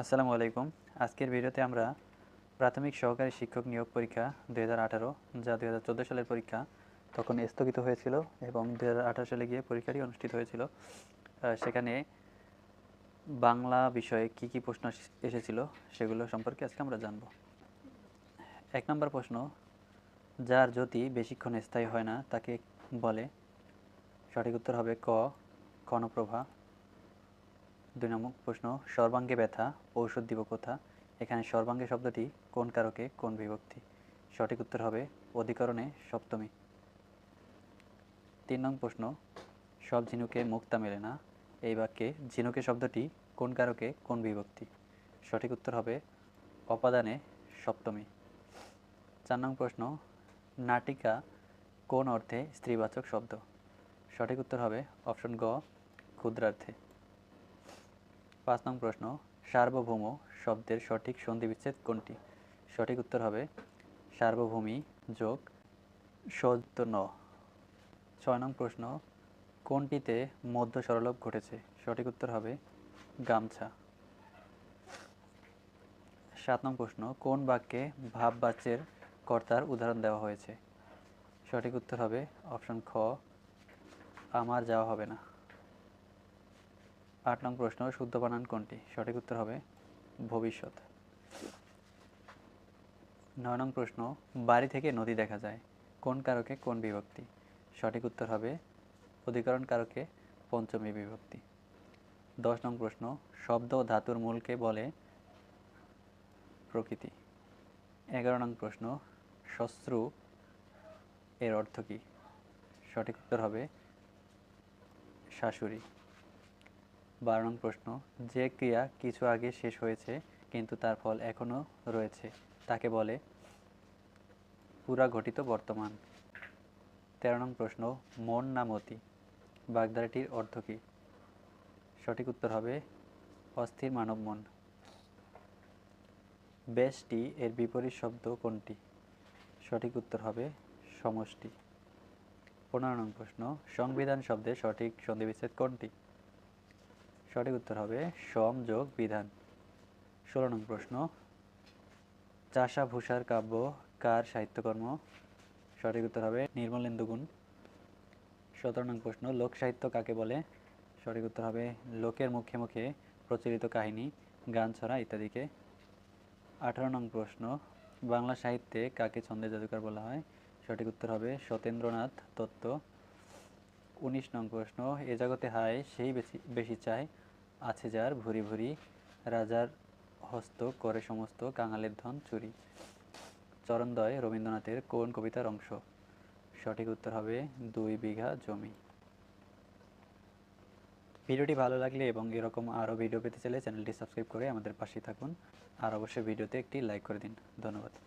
আসসালামু আলাইকুম। আজকের ভিডিওতে আমরা প্রাথমিক সহকারী শিক্ষক নিয়োগ পরীক্ষা দুই হাজার আঠারো যা দুই হাজার চোদ্দ সালের পরীক্ষা তখন স্থগিত হয়েছিল এবং দুই হাজার আঠারো সালে গিয়ে পরীক্ষাটি অনুষ্ঠিত হয়েছিল। সেখানে বাংলা বিষয়ে কি কি প্রশ্ন এসেছিল সেগুলো সম্পর্কে আজকে আমরা জানব। এক নম্বর প্রশ্ন, যার জ্যোতি বেশিক্ষণ স্থায়ী হয় না তাকে বলে। সঠিক উত্তর হবে ক, কর্ণপ্রভা। দুই নম্বর প্রশ্ন, সর্বাঙ্গে ব্যথা, ঔষধ দিব কোথা? এখানে সর্বাঙ্গে শব্দটি কোন কারকে, কোন বিভক্তি? সঠিক উত্তর হবে অধিকরণে সপ্তমী। তিন নং প্রশ্ন, সব ঝিনুকে মুক্তা মেলে না? এই বাক্যে ঝিনুকে শব্দটি কোন কারকে, কোন বিভক্তি? সঠিক উত্তর হবে অপাদানে সপ্তমী। চার নং প্রশ্ন, নাটিকা কোন অর্থে স্ত্রীবাচক শব্দ? সঠিক উত্তর হবে অপশন গ, ক্ষুদ্রার্থে। পাঁচ নং প্রশ্ন, সার্বভৌম শব্দের সঠিক সন্ধিবিচ্ছেদ কোনটি? সঠিক উত্তর হবে সার্বভৌমি যোগ সত্য ন। ছয় নং প্রশ্ন, কোনটিতে মধ্য সরলোপ ঘটেছে? সঠিক উত্তর হবে গামছা। সাত নং প্রশ্ন, কোন বাক্যে ভাব বাচ্যের কর্তার উদাহরণ দেওয়া হয়েছে? সঠিক উত্তর হবে অপশন খ, আমার যাওয়া হবে না। আট নং প্রশ্ন, শুদ্ধ বানান কোনটি? সঠিক উত্তর হবে ভবিষ্যৎ। নয় নং প্রশ্ন, বাড়ি থেকে নদী দেখা যায়। কোন কারকে কোন বিভক্তি? সঠিক উত্তর হবে অধিকরণ কারকে পঞ্চমী বিভক্তি। দশ নং প্রশ্ন, শব্দ ও ধাতুর মূলকে বলে প্রকৃতি। এগারো নং প্রশ্ন, শশ্রু এর অর্থ কী? সঠিক উত্তর হবে শাশুড়ি। বারো নং প্রশ্ন। যে ক্রিয়া কিছু আগে শেষ হয়েছে, কিন্তু তার ফল এখনও রয়েছে। তাকে বলে পুরা ঘটিত বর্তমান। তেরো নং প্রশ্ন, মন না মতি? বাগধারাটির অর্থ কী? সঠিক উত্তর হবে অস্থির মানব মন। বেশটি এর বিপরীত শব্দ কোনটি? সঠিক উত্তর হবে সমষ্টি। পনেরো নং প্রশ্ন, সংবিধান শব্দের সঠিক সন্ধিবিচ্ছেদ কোনটি? সঠিক উত্তর হবে সম যোগ বিধান। ষোলো নং প্রশ্ন চাষা ভূষার কাব্য কার সাহিত্যকর্ম? সঠিক উত্তর হবে নির্মলেন্দু গুণ। সতেরো নং প্রশ্ন, লোক সাহিত্য কাকে বলে? সঠিক উত্তর হবে লোকের মুখে মুখে প্রচলিত কাহিনী, গান ছড়া ইত্যাদিকে। আঠারো নং প্রশ্ন, বাংলা সাহিত্যে কাকে ছন্দে জাদুকর বলা হয়? সঠিক উত্তর হবে সত্যেন্দ্রনাথ দত্ত। উনিশ নং প্রশ্ন, এ জগতে হায়, সেই বেশি বেশি চায় আছে যার ভুরি ভুরি, রাজার হস্ত করে সমস্ত কাঙালের ধন চুরি। চরণদয় রবীন্দ্রনাথের কোন কবিতার অংশ? সঠিক উত্তর হবে, দুই বিঘা জমি। ভিডিওটি ভালো লাগলে এবং এরকম আরও ভিডিও পেতে চাইলে চ্যানেলটি সাবস্ক্রাইব করে আমাদের পাশেই থাকুন। আর অবশ্যই ভিডিওতে একটি লাইক করে দিন। ধন্যবাদ।